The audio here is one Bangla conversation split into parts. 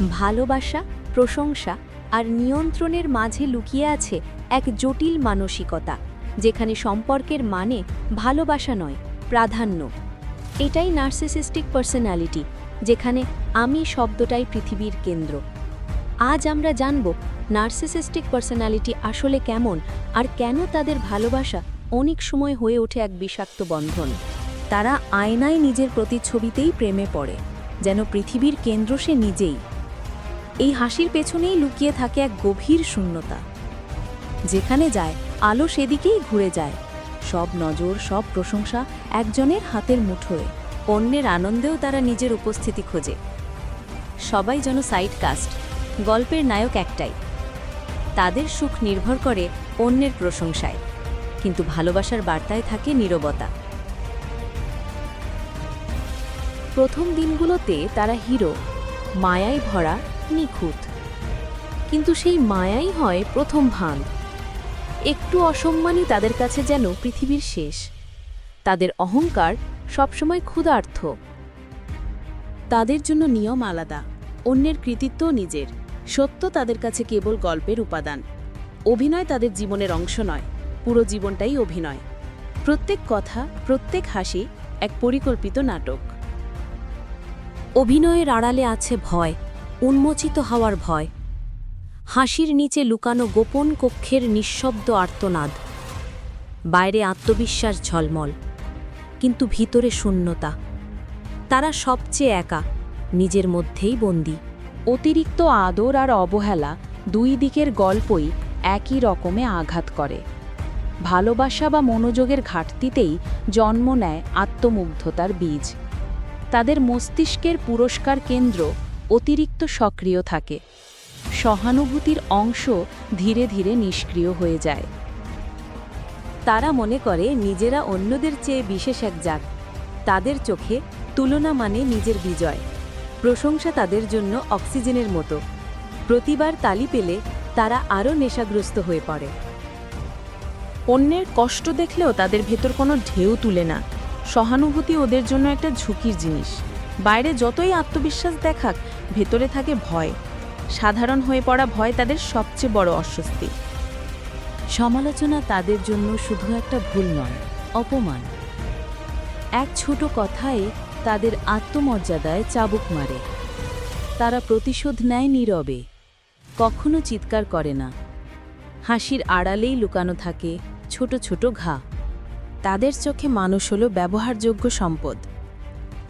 ভালোবাসা, প্রশংসা আর নিয়ন্ত্রণের মাঝে লুকিয়ে আছে এক জটিল মানসিকতা, যেখানে সম্পর্কের মানে ভালোবাসা নয়, প্রাধান্য। এটাই নার্সিসিস্টিক পার্সোনালিটি যেখানে আমি শব্দটাই পৃথিবীর কেন্দ্র। আজ আমরা জানব নার্সিসিস্টিক পার্সোনালিটি আসলে কেমন আর কেন তাদের ভালোবাসা অনেক সময় হয়ে ওঠে এক বিষাক্ত বন্ধন। তারা আয়নায় নিজের প্রতিচ্ছবিতেই প্রেমে পড়ে, যেন পৃথিবীর কেন্দ্র সে নিজেই। এই হাসির পেছনেই লুকিয়ে থাকে এক গভীর শূন্যতা। যেখানে যায়, আলো সেদিকেই ঘুরে যায়। সব নজর, সব প্রশংসা একজনের হাতের মুঠোয়। অন্যের আনন্দেও তারা নিজের উপস্থিতি খোঁজে। সবাই যেন সাইড কাস্ট গল্পের নায়ক একটাই। তাদের সুখ নির্ভর করে অন্যের প্রশংসায়। কিন্তু ভালোবাসার বার্তায় থাকে নীরবতা। প্রথম দিনগুলোতে তারা হিরো, মায়ায় ভরা নিখুঁত। কিন্তু সেই মায়াই হয় প্রথম ভাঙ একটু অসম্মানই তাদের কাছে যেন পৃথিবীর শেষ। তাদের অহংকার সবসময় ক্ষুধার্থ। তাদের জন্য নিয়ম আলাদা, অন্যের কৃতিত্ব নিজের। সত্য তাদের কাছে কেবল গল্পের উপাদান। অভিনয় তাদের জীবনের অংশ নয়, পুরো জীবনটাই অভিনয়। প্রত্যেক কথা, প্রত্যেক হাসি এক পরিকল্পিত নাটক। অভিনয়ের আড়ালে আছে ভয় উন্মোচিত হওয়ার ভয়। হাসির নিচে লুকানো গোপন কক্ষের নিঃশব্দ আর্তনাদ। বাইরে আত্মবিশ্বাস ঝলমল, কিন্তু ভিতরে শূন্যতা। তারা সবচেয়ে একা, নিজের মধ্যেই বন্দী। অতিরিক্ত আদর আর অবহেলা দুই দিকের গল্পই একই রকমে আঘাত করে। ভালোবাসা বা মনোযোগের ঘাটতিতেই জন্ম নেয় আত্মমুগ্ধতার বীজ। তাদের মস্তিষ্কের পুরস্কার কেন্দ্র অতিরিক্ত সক্রিয় থাকে। সহানুভূতির অংশ ধীরে ধীরে নিষ্ক্রিয় হয়ে যায়। তারা মনে করে নিজেরা অন্যদের চেয়ে বিশেষ এক জাত তাদের চোখে তুলনা মানে নিজের বিজয়। প্রশংসা তাদের জন্য অক্সিজেনের মতো। প্রতিবার তালি পেলে তারা আরও নেশাগ্রস্ত হয়ে পড়ে। অন্যের কষ্ট দেখলেও তাদের ভেতর কোনো ঢেউ তুলে না। সহানুভূতি ওদের জন্য একটা ঝুঁকির জিনিস। বাইরে যতই আত্মবিশ্বাস দেখাক ভেতরে থাকে ভয়। সাধারণ হয়ে পড়া ভয় তাদের সবচেয়ে বড় অস্বস্তি। সমালোচনা তাদের জন্য শুধু একটা ভুল নয়, অপমান। এক ছোট কথায় তাদের আত্মমর্যাদায় চাবুক মারে। তারা প্রতিশোধ নেয় নীরবে। কখনো চিৎকার করে না। হাসির আড়ালেই লুকানো থাকে ছোট ছোট ঘা। তাদের চোখে মানুষ হলো ব্যবহারযোগ্য সম্পদ।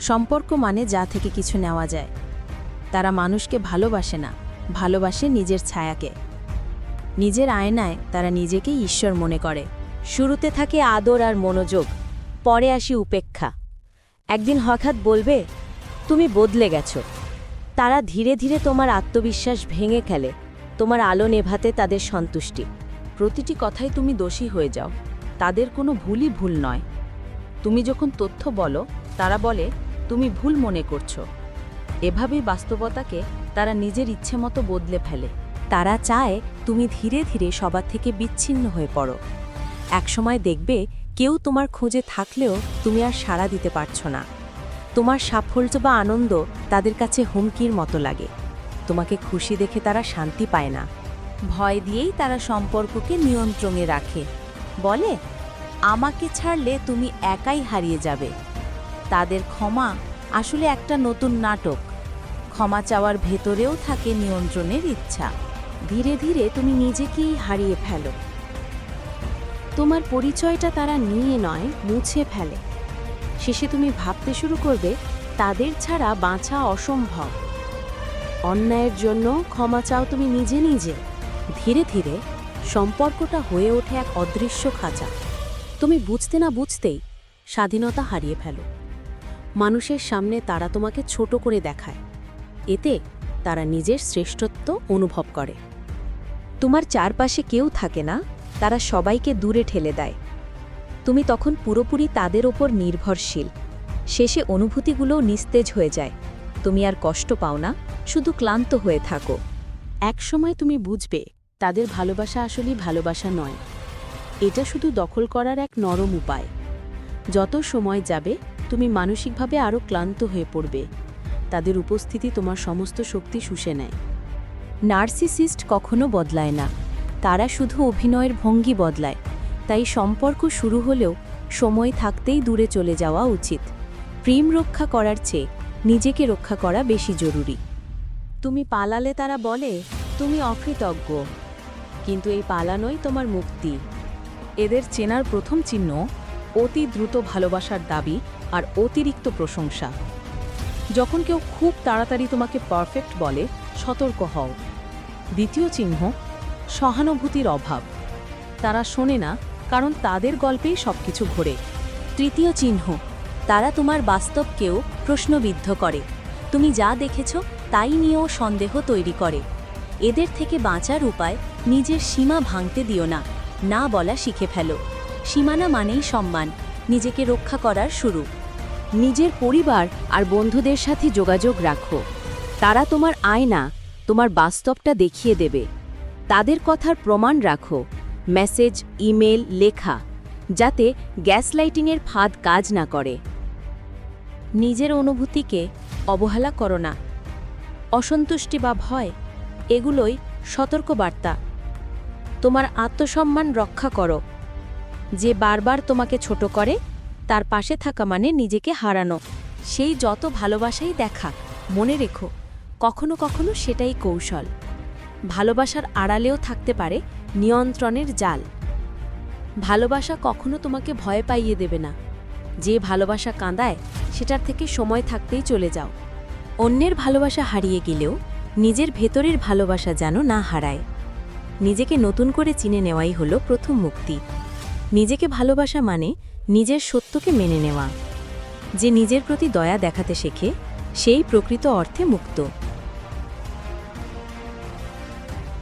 সম্পর্ক মানে যা থেকে কিছু নেওয়া যায়। তারা মানুষকে ভালোবাসে না, ভালোবাসে নিজের ছায়াকে। নিজের আয়নায় তারা নিজেকে ঈশ্বর মনে করে। শুরুতে থাকে আদর আর মনোযোগ, পরে আসি উপেক্ষা। একদিন হঠাৎ বলবে, তুমি বদলে গেছো। তারা ধীরে ধীরে তোমার আত্মবিশ্বাস ভেঙে খেলে তোমার আলো নেভাতে তাদের সন্তুষ্টি। প্রতিটি কথায় তুমি দোষী হয়ে যাও। তাদের কোনো ভুলই ভুল নয়। তুমি যখন তথ্য বলো, তারা বলে, তুমি ভুল মনে করছ। এভাবেই বাস্তবতাকে তারা নিজের ইচ্ছে মতো বদলে ফেলে। তারা চায় তুমি ধীরে ধীরে সবার থেকে বিচ্ছিন্ন হয়ে পড়ো। একসময় দেখবে কেউ তোমার খোঁজে থাকলেও তুমি আর সাড়া দিতে পারছ না। তোমার সাফল্য বা আনন্দ তাদের কাছে হুমকির মতো লাগে। তোমাকে খুশি দেখে তারা শান্তি পায় না। ভয় দিয়েই তারা সম্পর্ককে নিয়ন্ত্রণে রাখে। বলে, আমাকে ছাড়লে তুমি একাই হারিয়ে যাবে। তাদের ক্ষমা আসলে একটা নতুন নাটক। ক্ষমা চাওয়ার ভেতরেও থাকে নিয়ন্ত্রণের ইচ্ছা। ধীরে ধীরে তুমি নিজেকেই হারিয়ে ফেলো। তোমার পরিচয়টা তারা নিয়ে নয়, মুছে ফেলে। শেষে তুমি ভাবতে শুরু করবে, তাদের ছাড়া বাঁচা অসম্ভব। অন্যায়ের জন্য ক্ষমা চাও তুমি নিজে নিজে। ধীরে ধীরে সম্পর্কটা হয়ে ওঠে এক অদৃশ্য খাঁচা। তুমি বুঝতে না বুঝতেই স্বাধীনতা হারিয়ে ফেলো। মানুষের সামনে তারা তোমাকে ছোট করে দেখায়। এতে তারা নিজের শ্রেষ্ঠত্ব অনুভব করে। তোমার চারপাশে কেউ থাকে না, তারা সবাইকে দূরে ঠেলে দেয়। তুমি তখন পুরোপুরি তাদের ওপর নির্ভরশীল। শেষে অনুভূতিগুলোও নিস্তেজ হয়ে যায়। তুমি আর কষ্ট পাও না, শুধু ক্লান্ত হয়ে থাকো। একসময় তুমি বুঝবে, তাদের ভালোবাসা আসলেই ভালোবাসা নয়। এটা শুধু দখল করার এক নরম উপায়। যত সময় যাবে তুমি মানসিকভাবে আরও ক্লান্ত হয়ে পড়বে। তাদের উপস্থিতি তোমার সমস্ত শক্তি শুষে নেয়। নার্সিসিস্ট কখনো বদলায় না। তারা শুধু অভিনয়ের ভঙ্গি বদলায়। তাই সম্পর্ক শুরু হলেও সময় থাকতেই দূরে চলে যাওয়া উচিত। প্রেম রক্ষা করার চেয়ে নিজেকে রক্ষা করা বেশি জরুরি। তুমি পালালে তারা বলে, তুমি অকৃতজ্ঞ। কিন্তু এই পালানোই তোমার মুক্তি। এদের চেনার প্রথম চিহ্ন অতি দ্রুত ভালোবাসার দাবি আর অতিরিক্ত প্রশংসা। যখন কেউ খুব তাড়াতাড়ি তোমাকে পারফেক্ট বলে, সতর্ক হও। দ্বিতীয় চিহ্ন, সহানুভূতির অভাব। তারা শোনে না, কারণ তাদের গল্পেই সবকিছু ঘোরে। তৃতীয় চিহ্ন, তারা তোমার বাস্তবকেও প্রশ্নবিদ্ধ করে। তুমি যা দেখেছ, তাই নিয়েও সন্দেহ তৈরি করে। এদের থেকে বাঁচার উপায় নিজের সীমা ভাঙতে দিও না না বলা শিখে ফেলো। সীমানা মানেই সম্মান, নিজেকে রক্ষা করার শুরু। নিজের পরিবার আর বন্ধুদের সাথে যোগাযোগ রাখো। তারা তোমার আয়না, তোমার বাস্তবটা দেখিয়ে দেবে। তাদের কথার প্রমাণ রাখো, মেসেজ, ইমেল, লেখা, যাতে গ্যাসলাইটিংয়ের ফাঁদ কাজ না করে। নিজের অনুভূতিকে অবহেলা করো না। অসন্তুষ্টি বা ভয়, এগুলোই সতর্কবার্তা। তোমার আত্মসম্মান রক্ষা করো। যে বারবার তোমাকে ছোট করে তার পাশে থাকা মানে নিজেকে হারানো। সেই যত ভালোবাসাই দেখা, মনে রেখো, কখনো কখনো সেটাই কৌশল। ভালোবাসার আড়ালেও থাকতে পারে নিয়ন্ত্রণের জাল। ভালোবাসা কখনো তোমাকে ভয় পাইয়ে দেবে না। যে ভালোবাসা কাঁদায়, সেটার থেকে সময় থাকতেই চলে যাও। অন্যের ভালোবাসা হারিয়ে গেলেও নিজের ভেতরের ভালোবাসা যেন না হারায়। নিজেকে নতুন করে চিনে নেওয়াই হলো প্রথম মুক্তি। নিজেকে ভালোবাসা মানে নিজের সত্যকে মেনে নেওয়া। যে নিজের প্রতি দয়া দেখাতে শেখে সেই প্রকৃত অর্থে মুক্ত।